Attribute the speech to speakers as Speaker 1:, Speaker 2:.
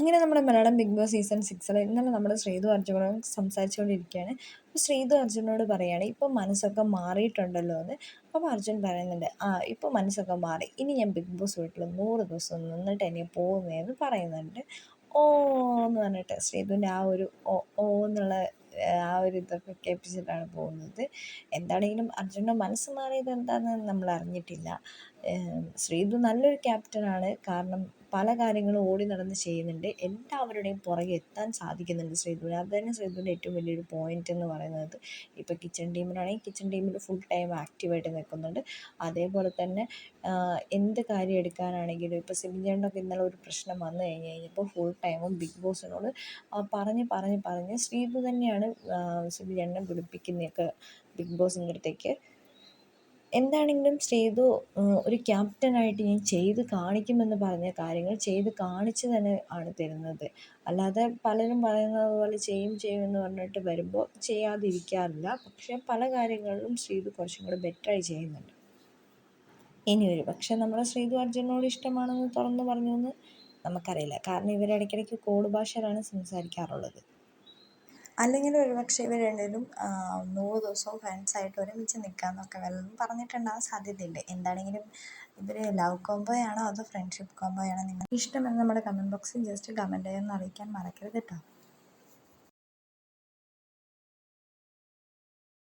Speaker 1: അങ്ങനെ നമ്മുടെ Malayalam big boss season സിക്സിൽ ഇന്നലെ നമ്മുടെ ശ്രീതു അർജുനോട് സംസാരിച്ചുകൊണ്ടിരിക്കുകയാണ്. അപ്പോൾ ശ്രീതു അർജുനോട് പറയുകയാണ് ഇപ്പോൾ മനസ്സൊക്കെ മാറിയിട്ടുണ്ടല്ലോ എന്ന്. അപ്പോൾ അർജുൻ പറയുന്നുണ്ട് ആ ഇപ്പോൾ മനസ്സൊക്കെ മാറി. ഇനി ഞാൻ ബിഗ് ബോസ് വീട്ടിൽ നൂറ് ദിവസം നിന്നിട്ട് എന്നെ പോകുന്നതെന്ന് പറയുന്നുണ്ട്. ഓ എന്ന് പറഞ്ഞിട്ട് ശ്രീതുവിന്റെ ആ ഒരു ഓ ഓ എന്നുള്ള ആ ഒരു ഇതൊക്കെ കേൾപ്പിച്ചിട്ടാണ് പോകുന്നത്. എന്താണെങ്കിലും അർജുന്റെ മനസ്സ് മാറിയത് എന്താണെന്ന് നമ്മൾ അറിഞ്ഞിട്ടില്ല. ശ്രീതു നല്ലൊരു ക്യാപ്റ്റനാണ്. കാരണം പല കാര്യങ്ങളും ഓടി നടന്ന് ചെയ്യുന്നുണ്ട്. എല്ലാവരുടെയും പുറകെ എത്താൻ സാധിക്കുന്നുണ്ട് ശ്രീധുവിന്. അത് തന്നെ ശ്രീധുവിന്റെ ഏറ്റവും വലിയൊരു പോയിന്റ് എന്ന് പറയുന്നത്. ഇപ്പോൾ കിച്ചൺ ടീമിലാണെങ്കിൽ കിച്ചൺ ടീമിൽ ഫുൾ ടൈം ആക്റ്റീവായിട്ട് നിൽക്കുന്നുണ്ട്. അതേപോലെ തന്നെ എന്ത് കാര്യം എടുക്കാനാണെങ്കിലും ഇപ്പോൾ സിബിൻചേട്ടനൊക്കെ ഇന്നലെ ഒരു പ്രശ്നം വന്നു കഴിഞ്ഞ് കഴിഞ്ഞപ്പോൾ ഫുൾ ടൈമും ബിഗ് ബോസിനോട് പറഞ്ഞ് പറഞ്ഞ് പറഞ്ഞ് ശ്രീധു തന്നെയാണ് സിബിൻചേട്ടനെ വിളിപ്പിക്കുന്നതൊക്കെ ബിഗ് ബോസിന്റെ അടുത്തേക്ക് എന്താണെങ്കിലും ചെയ്തു ഒരു ക്യാപ്റ്റനായിട്ട് ഞാൻ ചെയ്ത് കാണിക്കുമെന്ന് പറഞ്ഞ കാര്യങ്ങൾ ചെയ്ത് കാണിച്ച് തന്നെ ആണ് തരുന്നത്. അല്ലാതെ പലരും പറയുന്നത് പോലെ ചെയ്യും ചെയ്യും എന്ന് പറഞ്ഞിട്ട് വരുമ്പോൾ ചെയ്യാതിരിക്കാറില്ല. പക്ഷേ പല കാര്യങ്ങളിലും ശ്രീതു കുറച്ചും കൂടെ ബെറ്ററായി ചെയ്യുന്നുണ്ട്. ഇനി ഒരു പക്ഷേ നമ്മുടെ ശ്രീതു അർജുനോട് ഇഷ്ടമാണെന്ന് തുറന്നു പറഞ്ഞു എന്ന് നമുക്കറിയില്ല. കാരണം ഇവർ ഇടയ്ക്കിടയ്ക്ക് കോഡ് ഭാഷയിലാണ് സംസാരിക്കാറുള്ളത്. അല്ലെങ്കിൽ ഒരുപക്ഷെ ഇവർ രണ്ടുപേരും നൂറ് ദിവസവും ഫ്രണ്ട്സായിട്ട് ഒരുമിച്ച് നിൽക്കാമെന്നൊക്കെ വല്ലതും പറഞ്ഞിട്ടുണ്ടാകാൻ സാധ്യതയുണ്ട്. എന്താണെങ്കിലും ഇവർ ലവ് കോംബോയാണോ അതോ ഫ്രണ്ട്ഷിപ്പ് കോംബോയാണോ നിങ്ങൾക്ക് ഇഷ്ടമെന്ന് നമ്മുടെ കമന്റ് ബോക്സിൽ ജസ്റ്റ് കമന്റ് ചെയ്യാൻ അറിയിക്കാൻ മറക്കരുത് കേട്ടോ